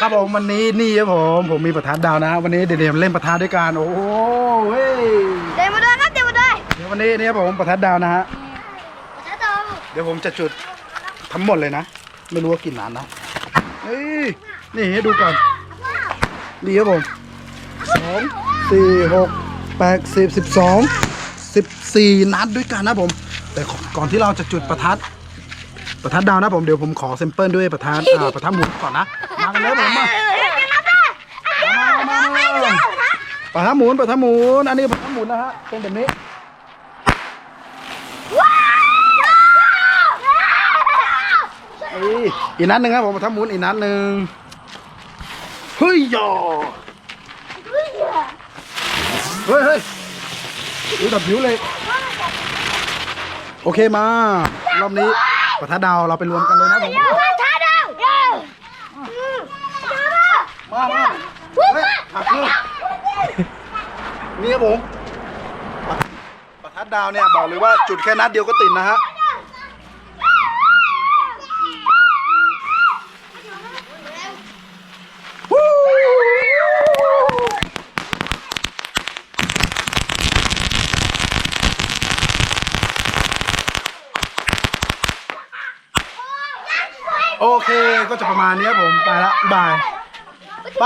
ครับผมวันนี้นี่ครับผมผมมีประทัดดาวนะ วันนี้เดี๋ยวๆเล่นประทัดด้วยกันโอ้โหเฮ้ยเดี๋ยวมาด้วยครับเดี๋ยวมาด้วยเดี๋ยววันนี้นี่ครับผมประทัดดาวนะฮะแล้วต่อเดี๋ยวผมจะจุดทั้งหมดเลยนะไม่รู้ว่ากี่นัดนะเฮ้ยนี่ให้ดูก่อนนี่ครับผมสองสี่หกแปดสิบสิบสองสิบสี่นัดด้วยกันนะผม แต่ก่อนที่เราจะจุดประทัด ประทัดดาวนะผมเดี๋ยวผมขอเซมเปิลด้วยประทัดอ่าประทัดหมุนก่อนนะมากันเลยผมมามามามาปลาทับหมุนปลาทับหมุนอันนี้ปลาทับหมุนนะฮะเป็นแบบนี้เอ้ยอีกนัดหนึ่งครับผมปลาทับหมุนอีกนัดหนึ่งเฮ้ยยอเฮ้ยเฮ้ยดูดับผิวเลย โอเคมารอบนี้ ปลาทัดดาวเราไปรวมกันเลยนะผม มาท้าดาวมามาเฮ้ยหักเลยนี่ครับผม ประทัดดาวเนี่ยบอกเลยว่าจุดแค่นัดเดียวก็ติดนะฮะ โอเคก็จะประมาณนี้ครับผมไปละบาย ไป